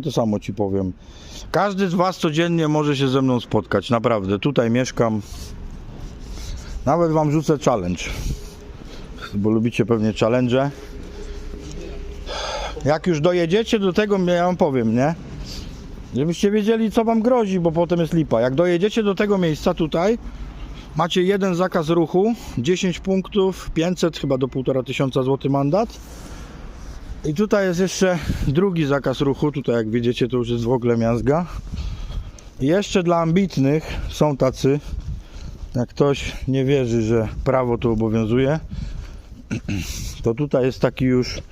To samo ci powiem. Każdy z Was codziennie może się ze mną spotkać, naprawdę. Tutaj mieszkam. Nawet Wam rzucę challenge, bo lubicie pewnie challenge. Jak już dojedziecie do tego, ja Wam powiem, nie? Żebyście wiedzieli, co Wam grozi, bo potem jest lipa. Jak dojedziecie do tego miejsca tutaj, macie jeden zakaz ruchu, 10 punktów, 500 chyba do 1,5 tysiąca złotych mandat. I tutaj jest jeszcze drugi zakaz ruchu. Tutaj, jak widzicie, to już jest w ogóle miazga. I jeszcze dla ambitnych są tacy, jak ktoś nie wierzy, że prawo tu obowiązuje, to tutaj jest taki już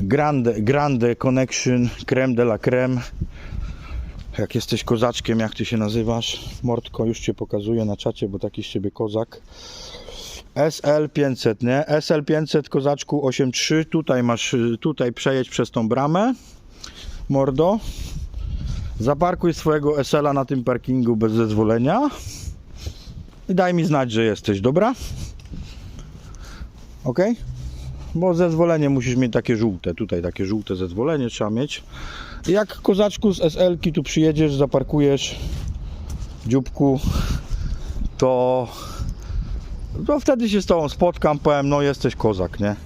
grande, grande connection, creme de la creme. Jak jesteś kozaczkiem, jak ty się nazywasz? Mordko, już cię pokazuję na czacie, bo taki z ciebie kozak. SL500, nie? SL500 kozaczku 8.3. Tutaj masz, tutaj przejedź przez tą bramę. Mordo. Zaparkuj swojego SL-a na tym parkingu bez zezwolenia. I daj mi znać, że jesteś, dobra? Ok? Bo zezwolenie musisz mieć takie żółte. Tutaj takie żółte zezwolenie trzeba mieć. Jak kozaczku z SL-ki tu przyjedziesz, zaparkujesz dzióbku, to to wtedy się z tobą spotkam, powiem, no jesteś kozak, nie?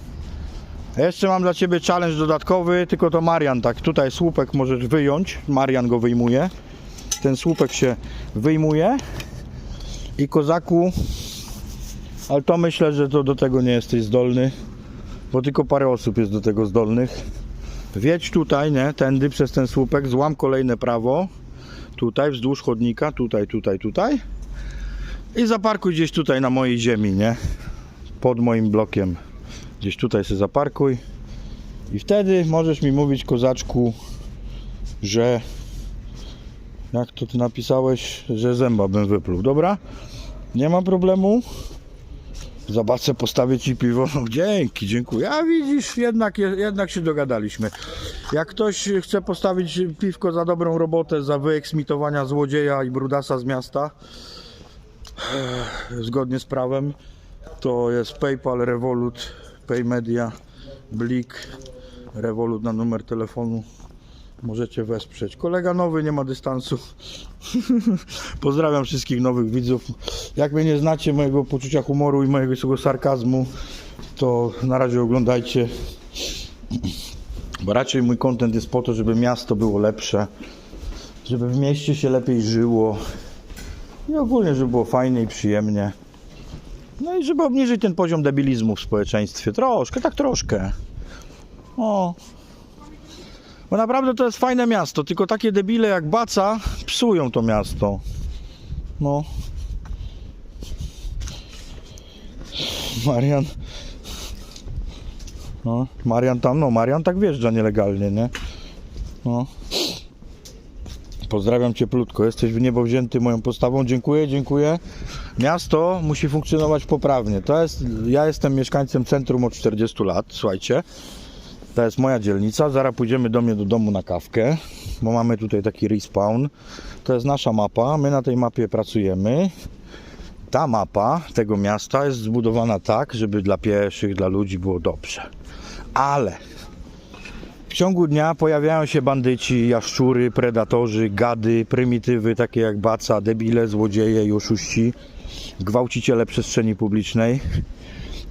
Jeszcze mam dla ciebie challenge dodatkowy, tylko to Marian, tak, tutaj słupek możesz wyjąć, Marian go wyjmuje. Ten słupek się wyjmuje i kozaku, ale to myślę, że to do tego nie jesteś zdolny, bo tylko parę osób jest do tego zdolnych. Wiedź tutaj, nie, tędy przez ten słupek, złam kolejne prawo, tutaj wzdłuż chodnika, tutaj, tutaj, tutaj. I zaparkuj gdzieś tutaj na mojej ziemi, nie? Pod moim blokiem. Gdzieś tutaj się zaparkuj. I wtedy możesz mi mówić, kozaczku, że jak to ty napisałeś, że zęba bym wypluł, dobra? Nie ma problemu. Zobaczę, postawię ci piwo. No, dzięki, dziękuję. A widzisz, jednak, jednak się dogadaliśmy. Jak ktoś chce postawić piwko za dobrą robotę, za wyeksmitowania złodzieja i brudasa z miasta, zgodnie z prawem. To jest PayPal, Revolut, PayMedia, Blik, Revolut na numer telefonu. Możecie wesprzeć. Kolega nowy, nie ma dystansu. Pozdrawiam wszystkich nowych widzów. Jak mnie nie znacie, mojego poczucia humoru i mojego sarkazmu, to na razie oglądajcie. Bo raczej mój content jest po to, żeby miasto było lepsze, żeby w mieście się lepiej żyło, i ogólnie, żeby było fajnie i przyjemnie. No i żeby obniżyć ten poziom debilizmu w społeczeństwie. Troszkę, tak troszkę. O. Bo naprawdę to jest fajne miasto, tylko takie debile jak Baca psują to miasto. No. Marian. No, Marian tam, no Marian tak wjeżdża nielegalnie, nie? No. Pozdrawiam cieplutko, jesteś w niebo wzięty moją postawą. Dziękuję, dziękuję. Miasto musi funkcjonować poprawnie. To jest, ja jestem mieszkańcem centrum od 40 lat, słuchajcie. To jest moja dzielnica. Zaraz pójdziemy do mnie do domu na kawkę, bo mamy tutaj taki respawn. To jest nasza mapa. My na tej mapie pracujemy. Ta mapa tego miasta jest zbudowana tak, żeby dla pieszych, dla ludzi było dobrze. Ale w ciągu dnia pojawiają się bandyci, jaszczury, predatorzy, gady, prymitywy takie jak baca, debile, złodzieje i oszuści, gwałciciele przestrzeni publicznej.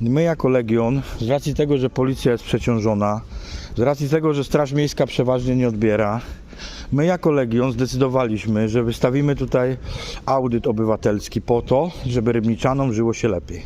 My jako Legion, z racji tego, że policja jest przeciążona, z racji tego, że Straż Miejska przeważnie nie odbiera, my jako Legion zdecydowaliśmy, że wystawimy tutaj audyt obywatelski po to, żeby rybniczanom żyło się lepiej.